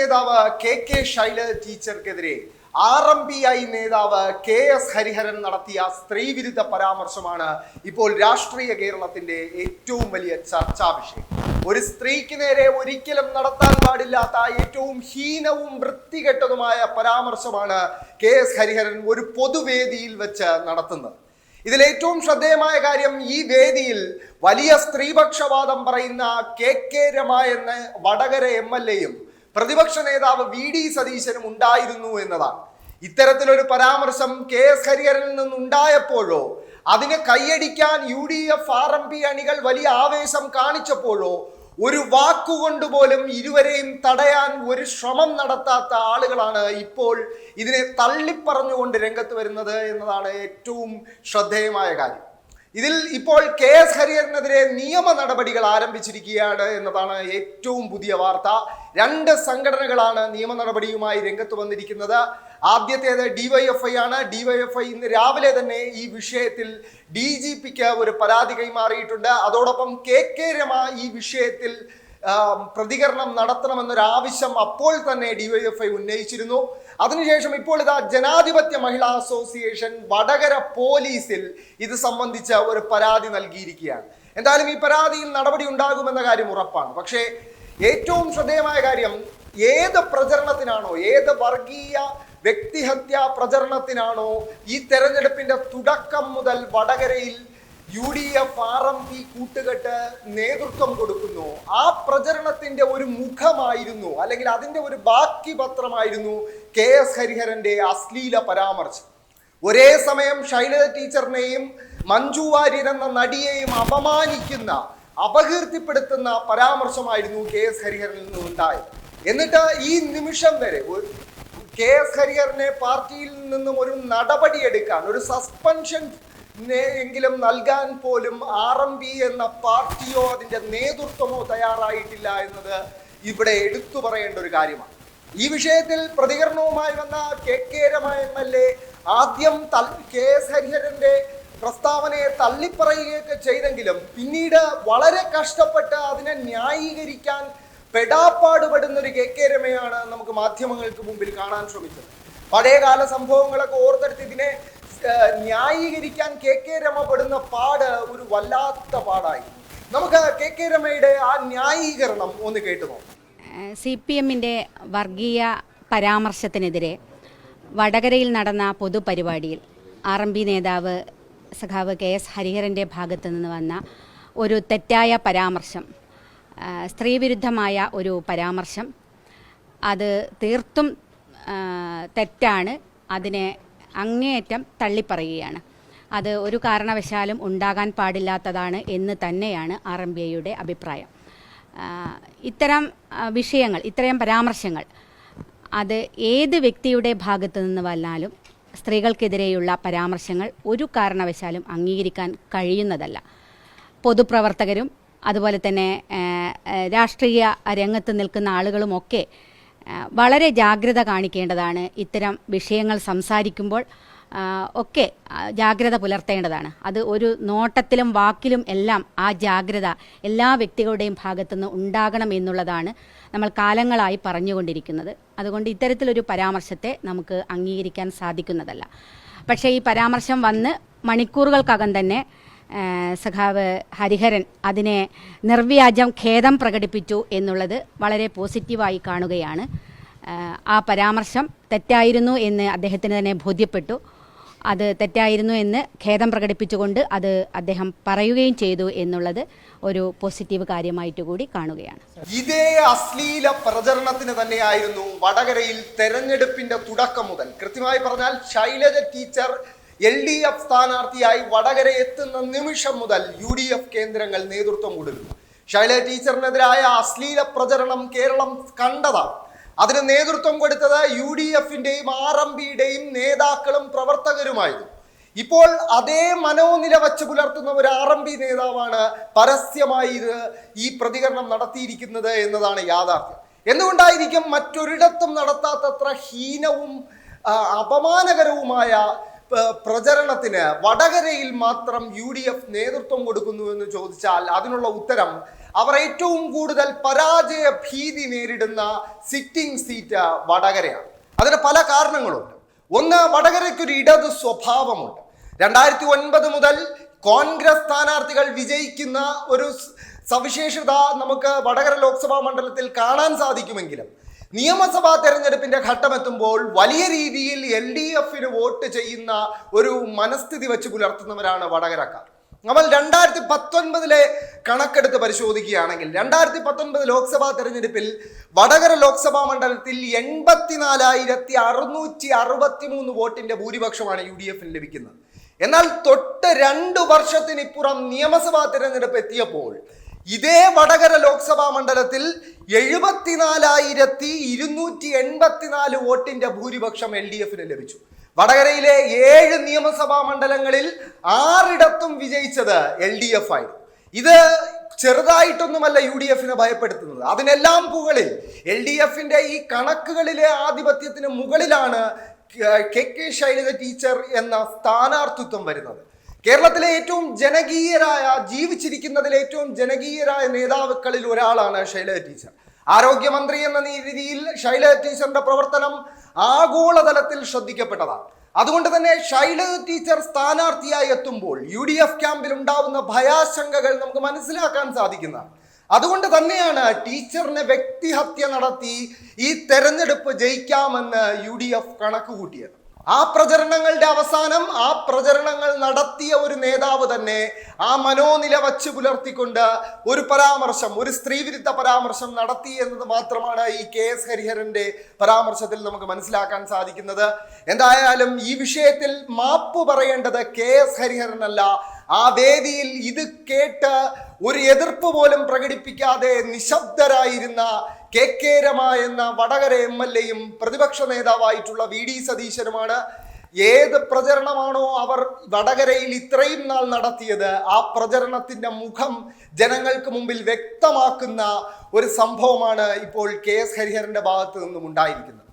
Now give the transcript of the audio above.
നേതാവ് K K Shaila ടീച്ചർക്കെതിരെ R M P I നേതാവ് കെ എസ് ഹരിഹരൻ നടത്തിയ സ്ത്രീവിരുദ്ധ പരാമർശമാണ് ഇപ്പോൾ രാഷ്ട്രീയ കേരളത്തിന്റെ ഏറ്റവും വലിയ ചർച്ചാ വിഷയം ഒരു സ്ത്രീക്ക് നേരെ ഒരിക്കലും നടത്താൻ പാടില്ലാത്ത ഏറ്റവും ഹീനവും വൃത്തികെട്ടതുമായ പരാമർശമാണ് കെ എസ് ഹരിഹരൻ ഒരു പൊതുവേദിയിൽ വെച്ച് നടത്തുന്നത്. ഇതിൽ ഏറ്റവും ശ്രദ്ധേയമായ കാര്യം ഈ വേദിയിൽ വലിയ സ്ത്രീപക്ഷവാദം പറയുന്ന കെ കെ രമ എന്ന വടകര എം എൽ എയും പ്രതിപക്ഷ നേതാവ് വി ഡി സതീശനും ഉണ്ടായിരുന്നു എന്നതാണ്. ഇത്തരത്തിലൊരു പരാമർശം കെ എസ് ഹരിഹരനിൽ നിന്നുണ്ടായപ്പോഴോ അതിനെ കൈയടിക്കാൻ U D F R M P അണികൾ വലിയ ആവേശം കാണിച്ചപ്പോഴോ ഒരു വാക്കുകൊണ്ട് പോലും ഇരുവരെയും തടയാൻ ഒരു ശ്രമം നടത്താത്ത ആളുകളാണ് ഇപ്പോൾ ഇതിനെ തള്ളിപ്പറഞ്ഞുകൊണ്ട് രംഗത്ത് വരുന്നത് എന്നതാണ് ഏറ്റവും ശ്രദ്ധേയമായ കാര്യം. ഇതിൽ ഇപ്പോൾ കെ എസ് ഹരിഹരനെതിരെ നിയമ നടപടികൾ ആരംഭിച്ചിരിക്കുകയാണ് എന്നതാണ് ഏറ്റവും പുതിയ വാർത്ത. രണ്ട് സംഘടനകളാണ് നിയമ നടപടിയുമായി രംഗത്ത് വന്നിരിക്കുന്നത്. ആദ്യത്തേത് ഡിവൈഎഫ്ഐ ആണ്. ഡിവൈഎഫ്ഐ ഇന്ന് രാവിലെ തന്നെ ഈ വിഷയത്തിൽ ഡി ജി പിക്ക് ഒരു പരാതി കൈമാറിയിട്ടുണ്ട്. അതോടൊപ്പം കെ കെ രമ ഈ വിഷയത്തിൽ പ്രതികരണം നടത്തണമെന്നൊരാവശ്യം അപ്പോൾ തന്നെ ഡിവൈഎഫ്ഐ ഉന്നയിച്ചിരുന്നു. അതിനുശേഷം ഇപ്പോൾ ഇതാ ജനാധിപത്യ മഹിളാ അസോസിയേഷൻ വടകര പോലീസിൽ ഇത് സംബന്ധിച്ച ഒരു പരാതി നൽകിയിരിക്കുകയാണ്. എന്തായാലും ഈ പരാതിയിൽ നടപടി ഉണ്ടാകുമെന്ന കാര്യം ഉറപ്പാണ്. പക്ഷേ ഏറ്റവും ശ്രദ്ധേയമായ കാര്യം ഏത് പ്രചരണത്തിനാണോ ഏത് വർഗീയ വ്യക്തിഹത്യാ പ്രചരണത്തിനാണോ ഈ തെരഞ്ഞെടുപ്പിന്റെ തുടക്കം മുതൽ വടകരയിൽ U D F R M P കൂട്ടുകെട്ട് നേതൃത്വം കൊടുക്കുന്നു. ആ പ്രചരണത്തിന്റെ ഒരു മുഖമായിരുന്നു അല്ലെങ്കിൽ അതിന്റെ ഒരു ബാക്കി പത്രമായിരുന്നു കെ എസ് ഹരിഹരന്റെ അശ്ലീല പരാമർശം. ഒരേ സമയം ശൈലജ ടീച്ചറിനെയും മഞ്ജു വാര്യർ എന്ന നടിയെയും അപമാനിക്കുന്ന അപകീർത്തിപ്പെടുത്തുന്ന പരാമർശമായിരുന്നു കെ എസ് ഹരിഹരനിൽ നിന്നുണ്ടായത്. എന്നിട്ട് ഈ നിമിഷം വരെ കെ എസ് ഹരിഹരനെ പാർട്ടിയിൽ നിന്നും ഒരു നടപടിയെടുക്കാൻ ഒരു സസ്പെൻഷൻ എങ്കിലും നൽകാൻ പോലും ആർ എം പി എന്ന പാർട്ടിയോ അതിന്റെ നേതൃത്വമോ തയ്യാറായിട്ടില്ല എന്നത് ഇവിടെ എടുത്തു പറയേണ്ട ഒരു കാര്യമാണ്. ഈ വിഷയത്തിൽ പ്രതികരണവുമായി വന്ന K K Rema M L A ആദ്യം തൽ- കെ എസ് ഹരിഹരന്റെ പ്രസ്താവനയെ തള്ളിപ്പറയുകയൊക്കെ ചെയ്തെങ്കിലും പിന്നീട് വളരെ കഷ്ടപ്പെട്ട് അതിനെ ന്യായീകരിക്കാൻ പെടാപ്പാടുപെടുന്ന ഒരു കെ കെ രമയാണ് നമുക്ക് മാധ്യമങ്ങൾക്ക് മുമ്പിൽ കാണാൻ ശ്രമിച്ചത്. പഴയകാല സംഭവങ്ങളൊക്കെ ഓർത്തെടുത്ത് ഇതിനെ ന്യായീകരിക്കാൻ കെ കെ രമ പെടുന്ന പാട് ഒരു വല്ലാത്ത പാടായി. നമുക്ക് കെ കെ രമയുടെ ആ ന്യായീകരണം ഒന്ന് കേട്ടു സി പി എമ്മിന്റെ വർഗീയ പരാമർശത്തിനെതിരെ വടകരയിൽ നടന്ന പൊതുപരിപാടിയിൽ ആർ എം പി നേതാവ് സഖാവ് കെ എസ് ഹരിഹരന്റെ ഭാഗത്തു നിന്ന് വന്ന ഒരു തെറ്റായ പരാമർശം സ്ത്രീവിരുദ്ധമായ ഒരു പരാമർശം അത് തീർത്തും തെറ്റാണ്. അതിനെ അങ്ങേയറ്റം തള്ളിപ്പറയുകയാണ്. അത് ഒരു കാരണവശാലും ഉണ്ടാകാൻ പാടില്ലാത്തതാണ് എന്ന് തന്നെയാണ് ആർ എം ബി ഐയുടെ അഭിപ്രായം. ഇത്തരം വിഷയങ്ങൾ ഇത്തരം പരാമർശങ്ങൾ അത് ഏത് വ്യക്തിയുടെ ഭാഗത്തു നിന്ന് വന്നാലും സ്ത്രീകൾക്കെതിരെയുള്ള പരാമർശങ്ങൾ ഒരു കാരണവശാലും അംഗീകരിക്കാൻ കഴിയുന്നതല്ല. പൊതുപ്രവർത്തകരും അതുപോലെ തന്നെ രാഷ്ട്രീയ രംഗത്ത് നിൽക്കുന്ന ആളുകളുമൊക്കെ വളരെ ജാഗ്രത കാണിക്കേണ്ടതാണ് ഇത്തരം വിഷയങ്ങൾ സംസാരിക്കുമ്പോൾ ഒക്കെ ജാഗ്രത പുലർത്തേണ്ടതാണ്. അത് ഒരു നോട്ടത്തിലും വാക്കിലും എല്ലാം ആ ജാഗ്രത എല്ലാ വ്യക്തികളുടെയും ഭാഗത്തുനിന്ന് ഉണ്ടാകണം എന്നുള്ളതാണ് നമ്മൾ കാലങ്ങളായി പറഞ്ഞുകൊണ്ടിരിക്കുന്നത്. അതുകൊണ്ട് ഇത്തരത്തിലൊരു പരാമർശത്തെ നമുക്ക് അംഗീകരിക്കാൻ സാധിക്കുന്നതല്ല. പക്ഷേ ഈ പരാമർശം വന്ന് മണിക്കൂറുകൾക്കകം തന്നെ സഖാവ് ഹരിഹരൻ അതിനെ നിർവ്യാജം ഖേദം പ്രകടിപ്പിച്ചു എന്നുള്ളത് വളരെ പോസിറ്റീവായി കാണുകയാണ്. ആ, പരാമർശം തെറ്റായിരുന്നു എന്ന് അദ്ദേഹത്തിന് തന്നെ ബോധ്യപ്പെട്ടു. അത് തെറ്റായിരുന്നു എന്ന് ഖേദം പ്രകടിപ്പിച്ചുകൊണ്ട് അത് അദ്ദേഹം പറയുകയും ചെയ്തു എന്നുള്ളത് ഒരു പോസിറ്റീവ് കാര്യമായിട്ട് കൂടി കാണുകയാണ്. ഇതേ അശ്ലീല പ്രചരണത്തിന് തന്നെയായിരുന്നു വടകരയിൽ തെരഞ്ഞെടുപ്പിന്റെ തുടക്കം മുതൽ. കൃത്യമായി പറഞ്ഞാൽ Shailaja teacher L D F സ്ഥാനാർത്ഥിയായി വടകര എത്തുന്ന നിമിഷം മുതൽ യു ഡി എഫ് കേന്ദ്രങ്ങൾ നേതൃത്വം കൊടുക്കുന്നു. ശൈല ടീച്ചറിനെതിരായ അശ്ലീല പ്രചരണം കേരളം കണ്ടതാണ് അതിന് നേതൃത്വം കൊടുത്തത് യു ഡി എഫിന്റെയും ആർ എം പിയുടെയും നേതാക്കളും പ്രവർത്തകരുമായിരുന്നു. ഇപ്പോൾ അതേ മനോനില വച്ച് പുലർത്തുന്ന ഒരു ആർ എം പി നേതാവാണ് പരസ്യമായി ഇത് ഈ പ്രതികരണം നടത്തിയിരിക്കുന്നത് എന്നതാണ് യാഥാർത്ഥ്യം. എന്തുകൊണ്ടായിരിക്കും മറ്റൊരിടത്തും നടത്താത്തത്ര ഹീനവും അപമാനകരവുമായ പ്രചരണത്തിന് വടകരയിൽ മാത്രം യു ഡി എഫ് നേതൃത്വം കൊടുക്കുന്നു എന്ന് ചോദിച്ചാൽ അതിനുള്ള ഉത്തരം അവർ ഏറ്റവും കൂടുതൽ പരാജയ ഭീതി നേരിടുന്ന സിറ്റിംഗ് സീറ്റ് വടകരയാണ്. അതിന് പല കാരണങ്ങളുണ്ട്. ഒന്ന് വടകരയ്ക്കൊരു ഇടത് സ്വഭാവമുണ്ട്. രണ്ടായിരത്തി ഒൻപത് മുതൽ കോൺഗ്രസ് സ്ഥാനാർത്ഥികൾ വിജയിക്കുന്ന ഒരു സവിശേഷത നമുക്ക് വടകര ലോക്സഭാ മണ്ഡലത്തിൽ കാണാൻ സാധിക്കുമെങ്കിലും നിയമസഭാ തെരഞ്ഞെടുപ്പിന്റെ ഘട്ടമെത്തുമ്പോൾ വലിയ രീതിയിൽ എൽ ഡി എഫിന് വോട്ട് ചെയ്യുന്ന ഒരു മനസ്ഥിതി വെച്ച് പുലർത്തുന്നവരാണ് വടകരക്കാർ. നമ്മൾ രണ്ടായിരത്തി പത്തൊൻപതിലെ കണക്കെടുത്ത് പരിശോധിക്കുകയാണെങ്കിൽ രണ്ടായിരത്തി പത്തൊൻപത് ലോക്സഭാ തെരഞ്ഞെടുപ്പിൽ വടകര ലോക്സഭാ മണ്ഡലത്തിൽ എൺപത്തിനാലായിരത്തി അറുന്നൂറ്റി അറുപത്തി മൂന്ന് വോട്ടിന്റെ ഭൂരിപക്ഷമാണ് യു ഡി എഫിന് ലഭിക്കുന്നത്. എന്നാൽ തൊട്ട് രണ്ട് വർഷത്തിനിപ്പുറം നിയമസഭാ തെരഞ്ഞെടുപ്പ് എത്തിയപ്പോൾ ഇതേ വടകര ലോക്സഭാ മണ്ഡലത്തിൽ എഴുപത്തിനാലായിരത്തി ഇരുന്നൂറ്റി എൺപത്തിനാല് വോട്ടിന്റെ ഭൂരിപക്ഷം എൽ ഡി എഫിന് ലഭിച്ചു. വടകരയിലെ ഏഴ് നിയമസഭാ മണ്ഡലങ്ങളിൽ ആറിടത്തും വിജയിച്ചത് എൽ ഡി എഫ് ആയിരുന്നു. ഇത് ചെറുതായിട്ടൊന്നുമല്ല യു ഡി എഫിനെ ഭയപ്പെടുത്തുന്നത്. അതിനെല്ലാം മുകളിൽ എൽ ഡി എഫിന്റെ ഈ കണക്കുകളിലെ ആധിപത്യത്തിന് മുകളിലാണ് കെ കെ ശൈലജ ടീച്ചർ എന്ന സ്ഥാനാർത്ഥിത്വം വരുന്നത്. കേരളത്തിലെ ഏറ്റവും ജനകീയരായ ജീവിച്ചിരിക്കുന്നതിൽ ഏറ്റവും ജനകീയരായ നേതാവുകളിൽ ഒരാളാണ് ശൈല ടീച്ചർ. ആരോഗ്യമന്ത്രി എന്ന രീതിയിൽ ശൈല ടീച്ചറിന്റെ പ്രവർത്തനം ആഗോളതലത്തിൽ ശ്രദ്ധിക്കപ്പെട്ടതാണ്. അതുകൊണ്ട് തന്നെ ശൈല ടീച്ചർ സ്ഥാനാർത്ഥിയായി എത്തുമ്പോൾ യു ഡി എഫ് ക്യാമ്പിൽ ഉണ്ടാവുന്ന ഭയാശങ്കകൾ നമുക്ക് മനസ്സിലാക്കാൻ സാധിക്കുന്നതാണ്. അതുകൊണ്ട് തന്നെയാണ് ടീച്ചറിനെ വ്യക്തിഹത്യ നടത്തി ഈ തെരഞ്ഞെടുപ്പ് ജയിക്കാമെന്ന് യു ഡി എഫ് കണക്ക് കൂട്ടിയത് ആ പ്രചരണങ്ങളുടെ അവസാനം ആ പ്രചരണങ്ങൾ നടത്തിയ ഒരു നേതാവ് തന്നെ ആ മനോനില വച്ച് പുലർത്തിക്കൊണ്ട് ഒരു പരാമർശം ഒരു സ്ത്രീവിരുദ്ധ പരാമർശം നടത്തി എന്നത് മാത്രമാണ് ഈ കെ എസ് ഹരിഹരന്റെ പരാമർശത്തിൽ നമുക്ക് മനസ്സിലാക്കാൻ സാധിക്കുന്നത്. എന്തായാലും ഈ വിഷയത്തിൽ മാപ്പ് പറയേണ്ടത് കെ എസ് ഹരിഹരനല്ല. ആ വേദിയിൽ ഇത് കേട്ട് ഒരു എതിർപ്പ് പോലും പ്രകടിപ്പിക്കാതെ നിശബ്ദരായിരുന്ന കെ കെ രമ എന്ന വടകര എം എൽ എയും പ്രതിപക്ഷ നേതാവായിട്ടുള്ള വി ഡി സതീശനുമാണ്. ഏത് പ്രചരണമാണോ അവർ വടകരയിൽ ഇത്രയും നാൾ നടത്തിയത് ആ പ്രചരണത്തിന്റെ മുഖം ജനങ്ങൾക്ക് മുമ്പിൽ വ്യക്തമാക്കുന്ന ഒരു സംഭവമാണ് ഇപ്പോൾ കെ എസ് ഹരിഹരന്റെ ഭാഗത്ത് നിന്നും ഉണ്ടായിരിക്കുന്നത്